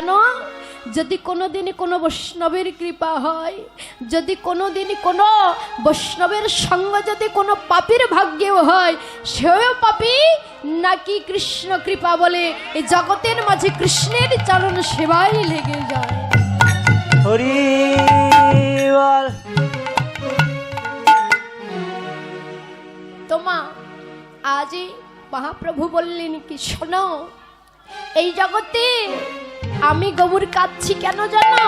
কেন যদি কোনোদিনই কোনো বৈষ্ণবের কৃপা হয় যদি কোনোদিনই কোনো বৈষ্ণবের সঙ্গ যদি কোনো পাপীর ভাগ্যেও হয় সেও পাপি? নাকি কৃষ্ণ কৃপা বলে এই জগতের মাঝে কৃষ্ণের চরণ সেবাই লেগে যায়? হরি তোমা আজই মহাপ্রভু বললেন কি শোনো এই জগতে আমি গবুর কাচ্ছি কেন জানো?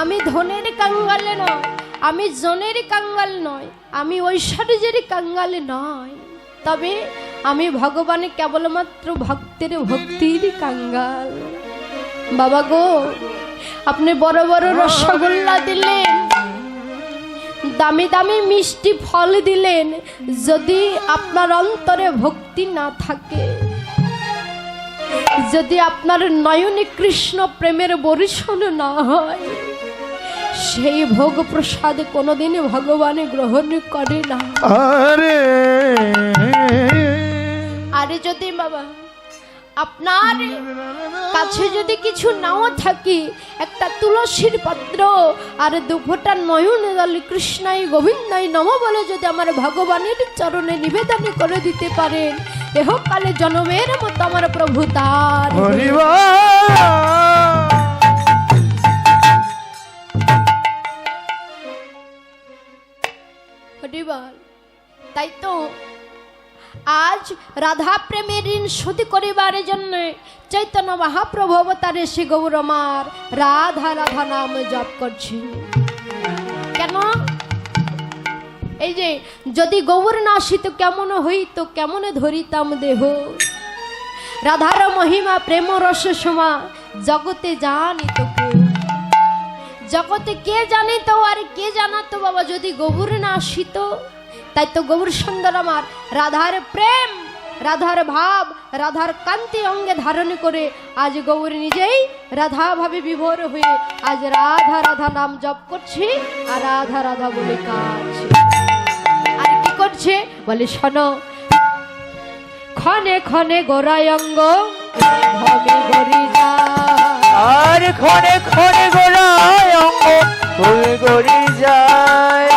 আমি ধনের কাঙ্গালে নয়, আমি জনের কাঙ্গাল নয়, আমি ঐশ্বর্যের কাঙ্গালে নয়। তবে আমি ভগবানে কেবলমাত্র ভক্তের ভক্তির কাঙ্গাল। বাবা গো, আপনি বড় বড় রসগোল্লা দিলেন, দামি দামি মিষ্টি ফল দিলেন, যদি আপনার অন্তরে ভক্তি না থাকে। যদি আপনার নয়নে কৃষ্ণ প্রেমের বরিশন না হয় সেই ভোগ প্রসাদ কোনোদিন ভগবান গ্রহণ করে না। আরে। আরে যদি বাবা আপনার কাছে যদি কিছু নাও থাকি একটা তুলসীর পাত্র আর দুফোটা নয়ন দল কৃষ্ণাই গোবিন্দাই নম বলে যদি আমার ভগবানের চরণে নিবেদন করে দিতে পারেন। এহকালে জনমের মতো আমার প্রভু তার। তাই তো আজ রাধা প্রেমের ঋণ শোধ করিবার জন্য চৈতন্য মহাপ্রভু অবতারে শ্রী গৌরমার রাধা রাধা নাম জপ করছি। কেন? এই যে, যদি গৌর না আসিত কেমন হইত, কেমন ধরিতাম দেহ? রাধার মহিমা, প্রেম, রস, সমা, জগতে জানিত জগতে কে জানিত আর কে জানাতো বাবা, যদি গবুর না আসিত? তাই তো গবুর সুন্দর আমার। রাধার প্রেম রাধার ভাব রাধার কান্তি অঙ্গে ধারণ করে আজ গৌর নিজেই রাধা ভাবে বিভোর হয়ে আজ রাধা রাধা নাম জপ করছে আর রাধা রাধা বলে কাজ আর কি করছে? বলে শোনো ক্ষণে ক্ষণে গোরায়ঙ্গ ভবে গরি যায়। আর ক্ষণে ক্ষণে গোড়ায় অঙ্গ ফুল গড়ি যায়।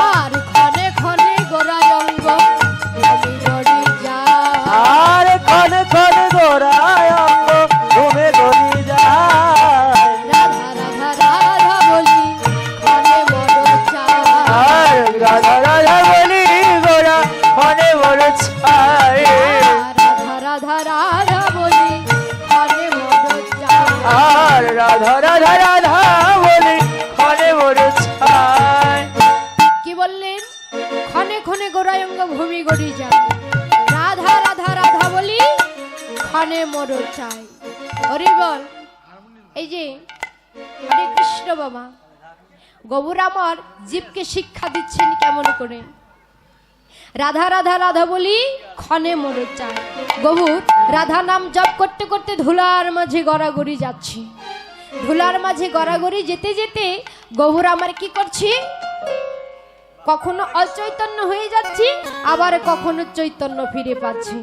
রাধা রাধা বলি ক্ষণে বড় ছায় কি বললেন? ক্ষণে ক্ষণে গোড়ায় অঙ্গ ভূমি গড়ি যায়। রাধা রাধা রাধা বলি ক্ষণে মর চাই। হরি বল, এই যে, হরে কৃষ্ণ বাবা, গবুর আমার জীবকে শিক্ষা দিচ্ছেন কেমন করে? রাধা রাধা রাধা বলি ক্ষণে মর চায় গবুর রাধা নাম জপ করতে করতে ধুলার মাঝে গড়াগড়ি যাচ্ছে। ধুলার মাঝে গড়াগড়ি যেতে যেতে গবুর আমার কি করছে? কখনো অচৈতন্য হয়ে যাচ্ছি, আবার কখনো চৈতন্য ফিরে পাচ্ছি।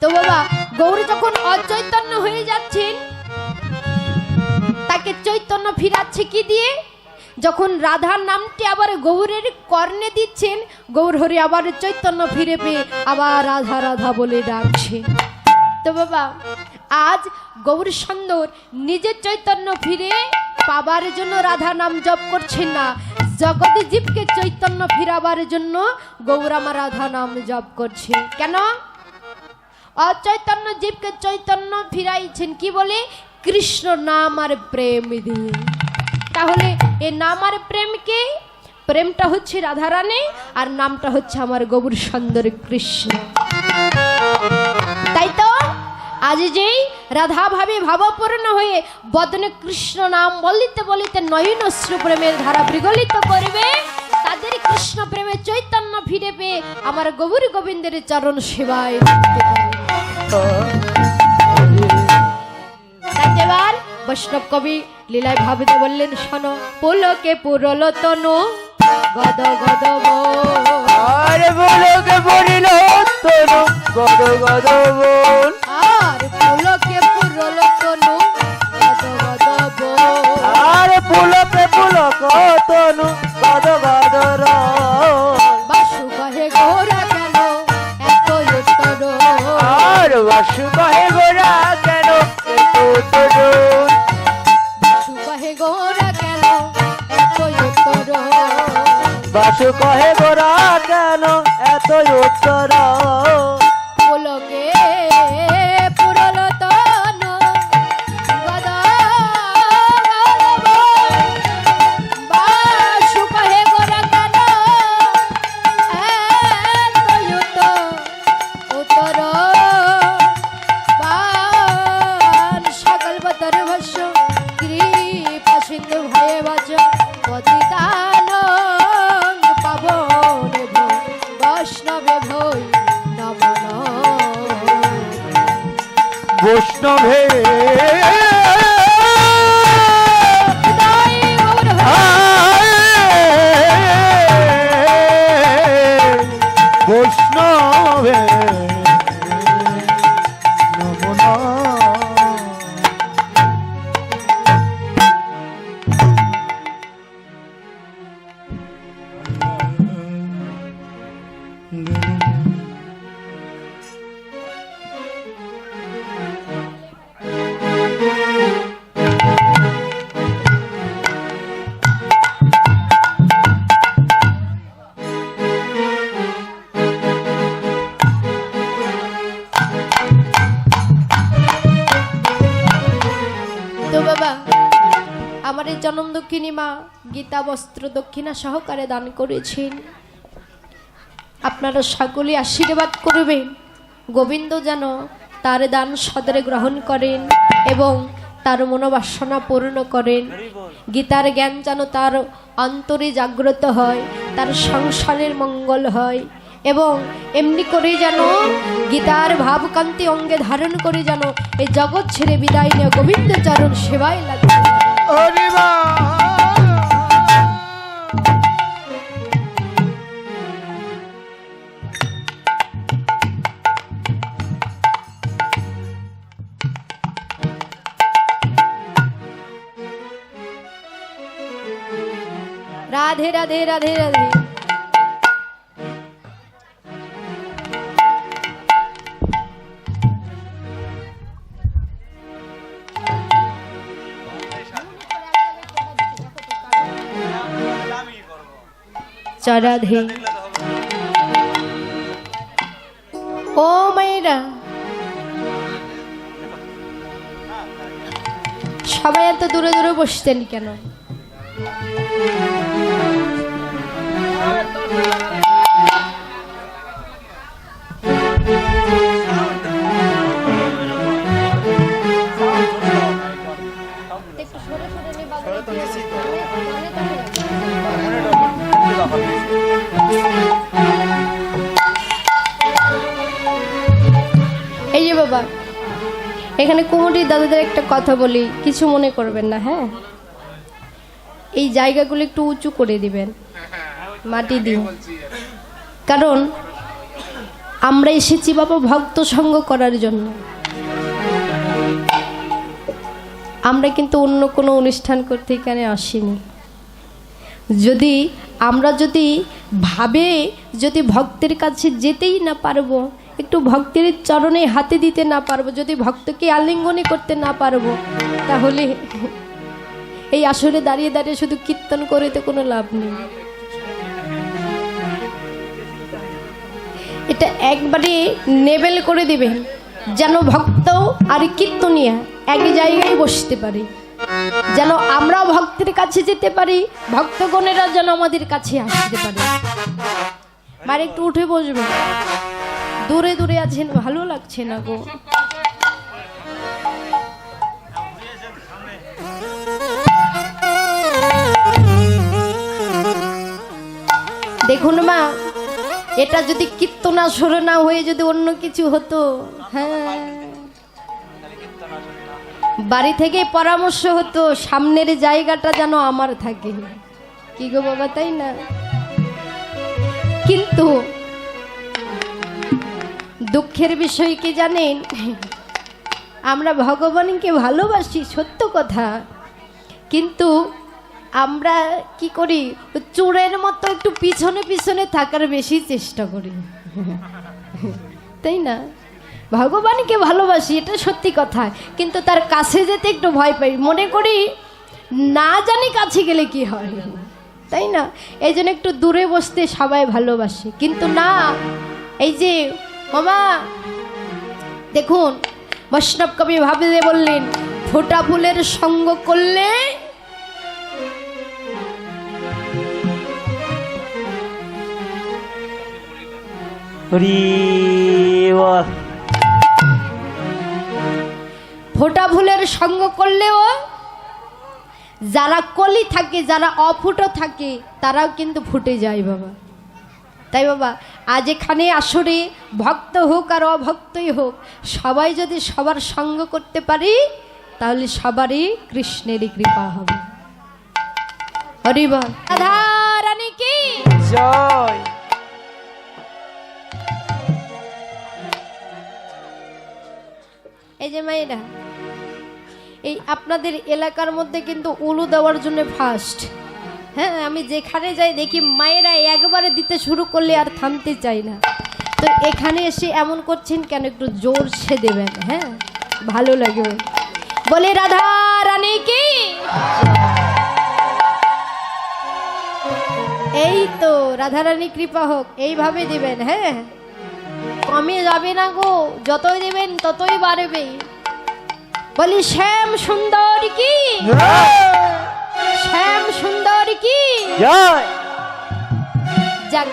তো বাবা, গৌর যখন অচৈতন্য হয়ে যাচ্ছেন তাকে চৈতন্য ফিরাচ্ছে কি দিয়ে? যখন রাধার নামটি আবার গৌরের কর্ণে দিচ্ছেন, গৌর হরি আবার চৈতন্য ফিরে পেয়ে আবার রাধা রাধা বলে ডাকছে। তো বাবা আজ গৌর সুন্দর নিজের চৈতন্য ফিরে পাবার জন্য রাধা নাম জপ করছেন না। জগতে জীবকে চৈতন্য ফিরাবার জন্য গৌরামা রাধা নাম জপ করছে। কেন? অচৈতন্য জীবকে চৈতন্য ফিরাইছেন কি বলে? কৃষ্ণ নাম আর প্রেম দিয়ে। তাহলে এ নাম আর প্রেমকে প্রেমটা হচ্ছে রাধারানী আর নামটা হচ্ছে আমার গৌর সুন্দর কৃষ্ণ। আজ যেই রাধা ভাবে ভাবপূর্ণ হয়ে বদনে কৃষ্ণ নাম বলিতে বলিতে নয়ন প্রেমের ধারা বিগলিত করবে। তাদের কৃষ্ণ প্রেমে চৈতন্য ফিরে পেয়ে আমার গৌর গোবিন্দের চরণ সেবায় এবার বৈষ্ণব কবি লীলায় ভাবিতে বললেন শোনো পুলকে পুরল তনু গদ গদ। আর বলকে বলিল তনু গদ গদ বল। আর পুলকে পুরল তনু গদ গদ আর পুলকে পুলক তনু গদ গদ র বাসু কহে গোরা কেন এত উত্তর। আর বাসু কহে গোরা কেন এত উত্তর। বাসু কহে গোরা কেন এত উত্তর। বাসু কহে গোরা কেন এত উত্তর। বাচ পতিতান পাবন বৈষ্ণবে ভৈ নমন বৈষ্ণবে। বৈষ্ণবে। দক্ষিণী মা গীতা, বস্ত্র, দক্ষিণা সহকারে দান করেছেন। আপনারা সকলে আশীর্বাদ করবেন। গোবিন্দ যেন তার দান সদরে গ্রহণ করেন এবং তার মনোবাসনা পূর্ণ করেন। গীতার জ্ঞান যেন তার অন্তরে জাগ্রত হয়, তার সংসারের মঙ্গল হয় এবং এমনি করে যেন গীতার ভাবকান্তি অঙ্গে ধারণ করে যেন এই জগৎ ছেড়ে বিদায় নিয়ে গোবিন্দ চরণ সেবায় মা রাধে রাধে রাধে রাধে। চরাধে ও মায়েরা। সবাই এত দূরে দূরে বসতেন কেন? দাদাদের একটা কথা বলি, কিছু মনে করবেন না হ্যাঁ? এই জায়গাগুলো একটু উঁচু করে দিবেন, মাটি দিন কারণ আমরা এসেছি বাবা ভক্ত সঙ্গ করার জন্য। আমরা কিন্তু অন্য কোনো অনুষ্ঠান করতে এখানে আসিনি। যদি আমরা যদি ভাবে, যদি ভক্তের কাছে যেতেই না পারব একটু ভক্তের চরণে হাতে দিতে না পারব, যদি ভক্তকে আলিঙ্গনে করতে না পারব, তাহলে এই আসলে দাঁড়িয়ে দাঁড়িয়ে শুধু কীর্তন করে তো কোনো লাভ নেই। এটা একবারে নেবেল করে দিবেন, যেন ভক্ত আর কীর্তনিয়া এক জায়গায় বসতে পারে। যেন আমরাও ভক্তের কাছে যেতে পারি ভক্তগণেরা যেন আমাদের কাছে আসতে পারে। মার একটু উঠে বসবে। দূরে দূরে আছেন, ভালো লাগছে না গো। দেখুন মা, এটা যদি কীর্তনা সরে না হয়ে যদি অন্য কিছু হতো হ্যাঁ। বাড়ি থেকে পরামর্শ হতো, সামনের জায়গাটা যেন আমার থাকে। কি গো বাবা, তাই না? কিন্তু দুঃখের বিষয় কি জানেন? আমরা ভগবানকে ভালোবাসি, সত্য কথা। কিন্তু আমরা কি করি? চোরের মতো একটু পিছনে পিছনে থাকার বেশি চেষ্টা করি। তাই না? ভগবানকে ভালোবাসি, এটা সত্যি কথা। কিন্তু তার কাছে যেতে একটু ভয় পাই। মনে করি, না জানি কাছে গেলে কি হয়। তাই না? এই জন্য একটু দূরে বসতে সবাই ভালোবাসে। কিন্তু না, এই যে মামা দেখুন বৈষ্ণব কবি ভাবলে বললেন ফোটা ফুলের সঙ্গ করলে হরি ফোটা ফুলের সঙ্গ করলেও যারা কলি থাকে যারা অফুটো থাকে তারাও কিন্তু ফুটে যায় বাবা। তাই বাবা আজ এখানে আসরে ভক্ত হোক আর অভক্তই হোক সবাই যদি সবার সঙ্গ করতে পারি তাহলে সবারই কৃষ্ণেরই কৃপা হবে। হরিবল রাধা রানী কি? জয়। এই যে মায়েরা এই আপনাদের এলাকার মধ্যে কিন্তু উলু দেওয়ার জন্য ফার্স্ট হ্যাঁ আমি যেখানে যাই দেখি মায়েরা একবারে দিতে শুরু করলে আর থামতে চাই না। তো এখানে এসে এমন করছেন কেন? একটু জোর সে দেবেন হ্যাঁ? ভালো লাগবে। বলে, রাধা রানী কি? এই তো, রাধা রানী কৃপা হোক, এইভাবে দিবেন হ্যাঁ? কমে যাবে না গো, যতই দেবেন ততই বাড়বে। বলি, শ্যাম সুন্দর কি? শ্যাম সুন্দর কি? যাক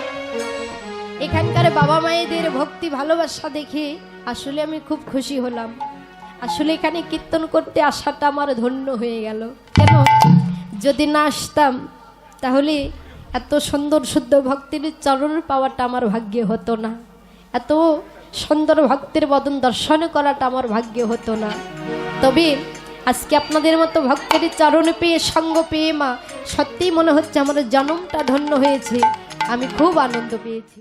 এখানকার বাবা মায়েদের ভক্তি ভালোবাসা দেখে আসলে আমি খুব খুশি হলাম। আসলে এখানে কীর্তন করতে আসাটা আমার ধন্য হয়ে গেল। কেন? যদি না আসতাম তাহলে এত সুন্দর শুদ্ধ ভক্তির চরণ পাওয়াটা আমার ভাগ্যে হতো না। এত সুন্দর ভক্তের বদন দর্শন করাটা আমার ভাগ্যে হতো না। তবে আজকে আপনাদের মতো ভক্তের চরণ পেয়ে, সঙ্গ পেয়ে মা, সত্যিই মনে হচ্ছে আমার জন্মটা ধন্য হয়েছে। আমি খুব আনন্দ পেয়েছি।